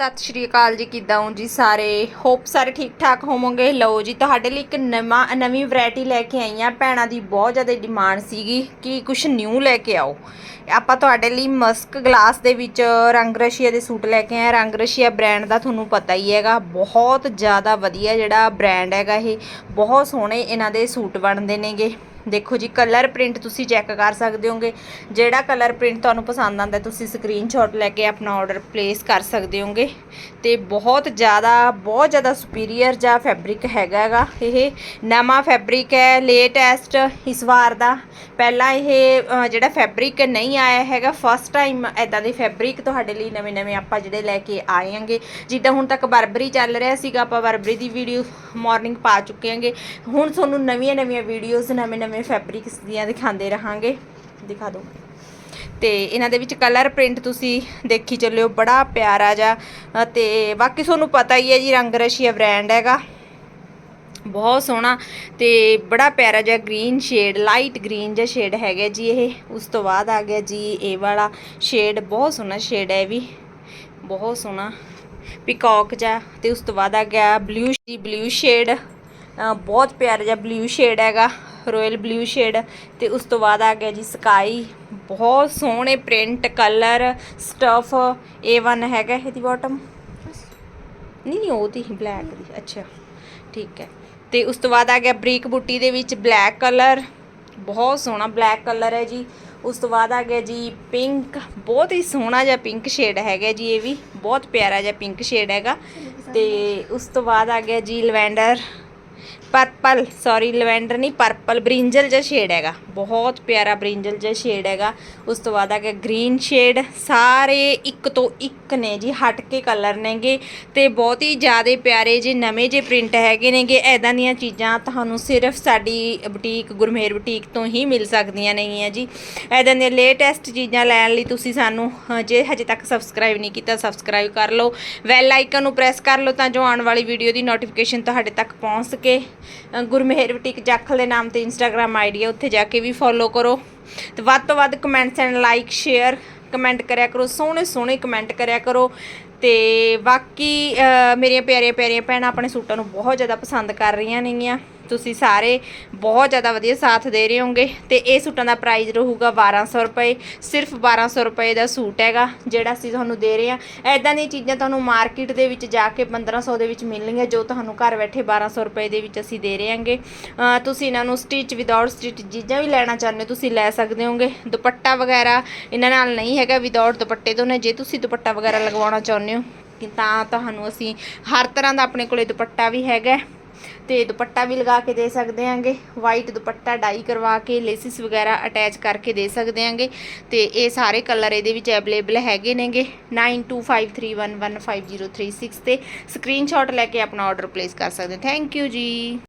ਸਤਿ ਸ਼੍ਰੀ ਅਕਾਲ ਜੀ, ਕਿੱਦਾਂ ਹੋ ਜੀ ਸਾਰੇ? ਹੋਪ ਸਾਰੇ ਠੀਕ ਠਾਕ ਹੋਵੋਗੇ। ਲਓ ਜੀ, ਤੁਹਾਡੇ ਲਈ ਇੱਕ ਨਵਾਂ, ਨਵੀਂ ਵੈਰਾਈਟੀ ਲੈ ਕੇ ਆਈ ਆ ਭੈਣਾਂ ਦੀ ਬਹੁਤ ਜ਼ਿਆਦਾ ਡਿਮਾਂਡ ਸੀਗੀ ਕਿ ਕੁਝ ਨਿਊ ਲੈ ਕੇ ਆਓ। ਆਪਾਂ ਤੁਹਾਡੇ ਲਈ ਮਸਕ ਗਲਾਸ ਦੇ ਵਿੱਚ ਰੰਗ ਰਸ਼ੀਆ ਦੇ ਸੂਟ ਲੈ ਕੇ ਆਏ ਹਾਂ। ਰੰਗ ਰਸ਼ੀਆ ਬ੍ਰਾਂਡ ਦਾ ਤੁਹਾਨੂੰ ਪਤਾ ਹੀ ਹੈਗਾ। ਬਹੁਤ ਜ਼ਿਆਦਾ ਵਧੀਆ ਜਿਹੜਾ ਬ੍ਰਾਂਡ ਹੈਗਾ ਇਹ। ਬਹੁਤ ਸੋਹਣੇ ਇਹਨਾਂ ਦੇ ਸੂਟ ਬਣਦੇ ਨੇਗੇ। ਦੇਖੋ ਜੀ ਕਲਰ ਪ੍ਰਿੰਟ ਤੁਸੀਂ ਚੈੱਕ ਕਰ ਸਕਦੇ ਹੋਗੇ। ਜਿਹੜਾ ਕਲਰ ਪ੍ਰਿੰਟ ਤੁਹਾਨੂੰ ਪਸੰਦ ਆਉਂਦਾ, ਤੁਸੀਂ ਸਕਰੀਨਸ਼ਾਟ ਲੈ ਕੇ ਆਪਣਾ ਆਰਡਰ ਪਲੇਸ ਕਰ ਸਕਦੇ ਹੋਗੇ। ਤੇ ਬਹੁਤ ਜ਼ਿਆਦਾ ਬਹੁਤ ਜ਼ਿਆਦਾ ਸੁਪੀਰੀਅਰ ਜਾਂ ਫੈਬਰਿਕ ਹੈਗਾ ਇਹ ਨਵਾਂ ਫੈਬਰਿਕ ਹੈ ਲੇਟੈਸਟ ਇਸ ਵਾਰ ਦਾ। ਪਹਿਲਾਂ ਇਹ ਜਿਹੜਾ ਫੈਬਰਿਕ ਨਹੀਂ ਆਇਆ ਹੈਗਾ ਫਸਟ ਟਾਈਮ ਐਦਾਂ ਦੇ ਫੈਬਰਿਕ ਤੁਹਾਡੇ ਲਈ ਨਵੇਂ ਨਵੇਂ ਆਪਾਂ ਜਿਹੜੇ ਲੈ ਕੇ ਆਏ ਆਂਗੇ ਜਿੱਦਾਂ ਹੁਣ ਤੱਕ ਬਰਬਰੀ ਚੱਲ ਰਿਹਾ ਸੀਗਾ, ਆਪਾਂ ਬਰਬਰੀ ਦੀ ਵੀਡੀਓ ਮਾਰਨਿੰਗ ਪਾ ਚੁੱਕੇ ਆਂਗੇ ਹੁਣ ਤੁਹਾਨੂੰ ਨਵੀਆਂ ਨਵੀਆਂ ਵੀਡੀਓਜ਼ ਨਵੇਂ ਨਵੇਂ ਨਵੇਂ ਫੈਬਰਿਕਸ ਦੀਆਂ ਦਿਖਾਉਂਦੇ ਰਹਾਂਗੇ। ਦਿਖਾ ਦਿਓ। ਤੇ ਇਹਨਾਂ ਦੇ ਵਿੱਚ ਕਲਰ ਪ੍ਰਿੰਟ ਤੁਸੀਂ ਦੇਖੀ ਚੱਲਿਓ, ਬੜਾ ਪਿਆਰਾ ਜਿਹਾ। ਤੇ ਬਾਕੀ ਤੁਹਾਨੂੰ ਪਤਾ ਹੀ ਹੈ ਜੀ, ਰੰਗ ਰਸ਼ੀਆ ਬ੍ਰਾਂਡ ਹੈਗਾ। ਬਹੁਤ ਸੋਹਣਾ ਤੇ ਬੜਾ ਪਿਆਰਾ ਜਿਹਾ ਗ੍ਰੀਨ ਸ਼ੇਡ ਲਾਈਟ ਗ੍ਰੀਨ ਜਿਹਾ ਸ਼ੇਡ ਹੈਗਾ ਜੀ ਇਹ। ਉਸ ਤੋਂ ਬਾਅਦ ਆ ਗਿਆ ਜੀ ਇਹ ਵਾਲਾ ਸ਼ੇਡ ਬਹੁਤ ਸੋਹਣਾ ਸ਼ੇਡ ਹੈ ਇਹ ਵੀ। ਬਹੁਤ ਸੋਹਣਾ। ਪਿਕੌਕ ਜਿਹਾ ਤੇ ਉਸ ਤੋਂ ਬਾਅਦ ਆ ਗਿਆ ਬਲੂ ਜੀ ਬਲੂ ਸ਼ੇਡ ਬਹੁਤ ਪਿਆਰਾ ਜਿਹਾ ਬਲੂ ਸ਼ੇਡ ਹੈਗਾ ਰਾਇਲ ਬਲੂ ਸ਼ੇਡ ਤੇ ਉਸ ਤੋਂ ਬਾਅਦ ਆ ਗਿਆ ਜੀ ਸਕਾਈ ਬਹੁਤ ਸੋਹਣੇ ਪ੍ਰਿੰਟ ਕਲਰ ਸਟਫ A1 ਹੈਗਾ ਇਹਦੀ ਬਾਟਮ ਨਹੀਂ ਨਹੀਂ, ਉਹ ਦੀ ਬਲੈਕ ਦੀ, ਅੱਛਾ, ਠੀਕ ਹੈ। ਤੇ ਉਸ ਤੋਂ ਬਾਅਦ ਆ ਗਿਆ ਬਰੀਕ ਬੁੱਟੀ ਦੇ ਵਿੱਚ ਬਲੈਕ ਕਲਰ ਬਹੁਤ ਸੋਹਣਾ ਬਲੈਕ ਕਲਰ ਹੈ ਜੀ। ਉਸ ਤੋਂ ਬਾਅਦ ਆ ਗਿਆ ਜੀ ਪਿੰਕ ਬਹੁਤ ਹੀ ਸੋਹਣਾ ਜਿਹਾ ਪਿੰਕ ਸ਼ੇਡ ਹੈਗਾ ਜੀ ਇਹ ਵੀ, ਬਹੁਤ ਪਿਆਰਾ ਜਿਹਾ ਪਿੰਕ ਸ਼ੇਡ ਹੈਗਾ। ਤੇ ਉਸ ਤੋਂ ਬਾਅਦ ਆ ਗਿਆ ਜੀ ਲਵੈਂਡਰ ਪਰਪਲ ਸੌਰੀ ਲਵੈਂਡਰ ਨਹੀਂ ਪਰਪਲ ਬ੍ਰਿੰਜਲ ਜਿਹਾ ਸ਼ੇਡ ਹੈਗਾ। ਬਹੁਤ ਪਿਆਰਾ ਬ੍ਰਿੰਜਲ ਜਿਹਾ ਸ਼ੇਡ ਹੈਗਾ। ਉਸ ਤੋਂ ਬਾਅਦ ਹੈਗਾ ਗਿਆ ਗ੍ਰੀਨ ਸ਼ੇਡ ਸਾਰੇ ਇੱਕ ਤੋਂ ਇੱਕ ਨੇ ਜੀ, ਹਟ ਕੇ ਕਲਰ ਨੇਗੇ ਤੇ ਬਹੁਤ ਹੀ ਜ਼ਿਆਦਾ ਪਿਆਰੇ ਜੇ ਨਵੇਂ ਜੇ ਪ੍ਰਿੰਟ ਹੈਗੇ ਨੇਗੇ ਐਦਾਂ ਦੀਆਂ ਚੀਜ਼ਾਂ ਤੁਹਾਨੂੰ ਸਿਰਫ ਸਾਡੀ ਬੁਟੀਕ, ਗੁਰਮੇਰ ਬੁਟੀਕ ਤੋਂ ਹੀ ਮਿਲ ਸਕਦੀਆਂ ਨੇਗੀਆਂ ਜੀ। ਐਦਾਂ ਦੀਆਂ ਲੇਟੈਸਟ ਚੀਜ਼ਾਂ ਲੈਣ ਲਈ ਤੁਸੀਂ ਸਾਨੂੰ ਜੇ ਹਜੇ ਤੱਕ ਸਬਸਕ੍ਰਾਈਬ ਨਹੀਂ ਕੀਤਾ ਸਬਸਕ੍ਰਾਈਬ ਕਰ ਲਓ। ਬੈਲ ਆਈਕਨ ਨੂੰ ਪ੍ਰੈਸ ਕਰ ਲਓ ਤਾਂ ਜੋ ਆਉਣ ਵਾਲੀ ਵੀਡੀਓ ਦੀ ਨੋਟੀਫਿਕੇਸ਼ਨ ਤੁਹਾਡੇ ਤੱਕ ਪਹੁੰਚ ਸਕੇ। ਅ, ਗੁਰਮੇਹਰ ਬੁਟੀਕ ਜਾਖਲ ਦੇ ਨਾਮ ਤੇ ਇੰਸਟਾਗ੍ਰam ਆਈਡੀ ਹੈ ਉੱਥੇ ਜਾ ਕੇ ਵੀ ਫੋਲੋ ਕਰੋ। ਤੇ ਵੱਧ ਤੋਂ ਵੱਧ comments and like share comment ਕਰਿਆ ਕਰੋ ਸੋਹਣੇ ਸੋਹਣੇ ਕਮੈਂਟ ਕਰਿਆ ਕਰੋ। ਤੇ ਬਾਕੀ ਮੇਰੀਆਂ ਪਿਆਰੀਆਂ ਪਿਆਰੀਆਂ ਭੈਣਾਂ ਆਪਣੇ ਸੂਟਾਂ ਨੂੰ ਬਹੁਤ ਜ਼ਿਆਦਾ ਪਸੰਦ ਕਰ ਰਹੀਆਂ ਨੇਗੀਆਂ। ਤੁਸੀਂ ਸਾਰੇ ਬਹੁਤ ਜ਼ਿਆਦਾ ਵਧੀਆ ਸਾਥ ਦੇ ਰਹੇ ਹੋਗੇ ਤੇ ਇਹ ਸੂਟਾਂ ਦਾ ਪ੍ਰਾਈਸ ਰਹੂਗਾ 1200 ਰੁਪਏ, ਸਿਰਫ 1200 ਰੁਪਏ ਦਾ ਸੂਟ ਹੈਗਾ, ਜਿਹੜਾ ਅਸੀਂ ਤੁਹਾਨੂੰ ਦੇ ਰਹੇ ਹਾਂ। ਐਦਾਂ ਦੀਆਂ ਚੀਜ਼ਾਂ ਤੁਹਾਨੂੰ ਮਾਰਕੀਟ ਦੇ ਵਿੱਚ ਜਾ ਕੇ 1500 ਦੇ ਵਿੱਚ ਮਿਲਣਗੀਆਂ, ਜੋ ਤੁਹਾਨੂੰ ਘਰ ਬੈਠੇ 1200 ਰੁਪਏ ਦੇ ਵਿੱਚ ਅਸੀਂ ਦੇ ਰਹੇ ਹਾਂਗੇ। ਤੁਸੀਂ ਇਹਨਾਂ ਨੂੰ ਸਟਿਚ ਵਿਦਆਊਟ ਸਟਿਚ ਚੀਜ਼ਾਂ ਵੀ ਲੈਣਾ ਚਾਹੁੰਦੇ ਹੋ, ਤੁਸੀਂ ਲੈ ਸਕਦੇ ਹੋਗੇ ਦੁਪੱਟਾ ਵਗੈਰਾ ਇਹਨਾਂ ਨਾਲ ਨਹੀਂ ਹੈਗਾ ਵਿਦਆਊਟ ਦੁਪੱਟੇ ਤੋਂ ਨੇ, ਜੇ ਤੁਸੀਂ ਦੁਪੱਟਾ ਵਗੈਰਾ ਲਗਵਾਉਣਾ ਚਾਹੁੰਦੇ ਹੋ ਕਿ ਤਾਂ ਤੁਹਾਨੂੰ ਅਸੀਂ ਹਰ ਤਰ੍ਹਾਂ ਦਾ ਆਪਣੇ ਕੋਲੇ ਦੁਪੱਟਾ ਵੀ ਹੈਗਾ। ਤੇ ਦੁਪੱਟਾ ਵੀ ਲਗਾ ਕੇ ਦੇ ਸਕਦੇ ਆਂਗੇ ਵਾਈਟ ਦੁਪੱਟਾ ਡਾਈ ਕਰਵਾ ਕੇ ਲੇਸਿਸ ਵਗੈਰਾ ਅਟੈਚ ਕਰਕੇ ਦੇ ਸਕਦੇ ਆਂਗੇ ਤੇ ਇਹ ਸਾਰੇ ਕਲਰ ਇਹਦੇ ਵਿੱਚ ਅਵੇਲੇਬਲ ਹੈਗੇ ਨੇਗੇ 9253115036 ਤੇ ਸਕਰੀਨਸ਼ਾਟ ਲੈ ਕੇ ਆਪਣਾ ਆਰਡਰ ਪਲੇਸ ਕਰ ਸਕਦੇ। ਥੈਂਕ ਯੂ ਜੀ।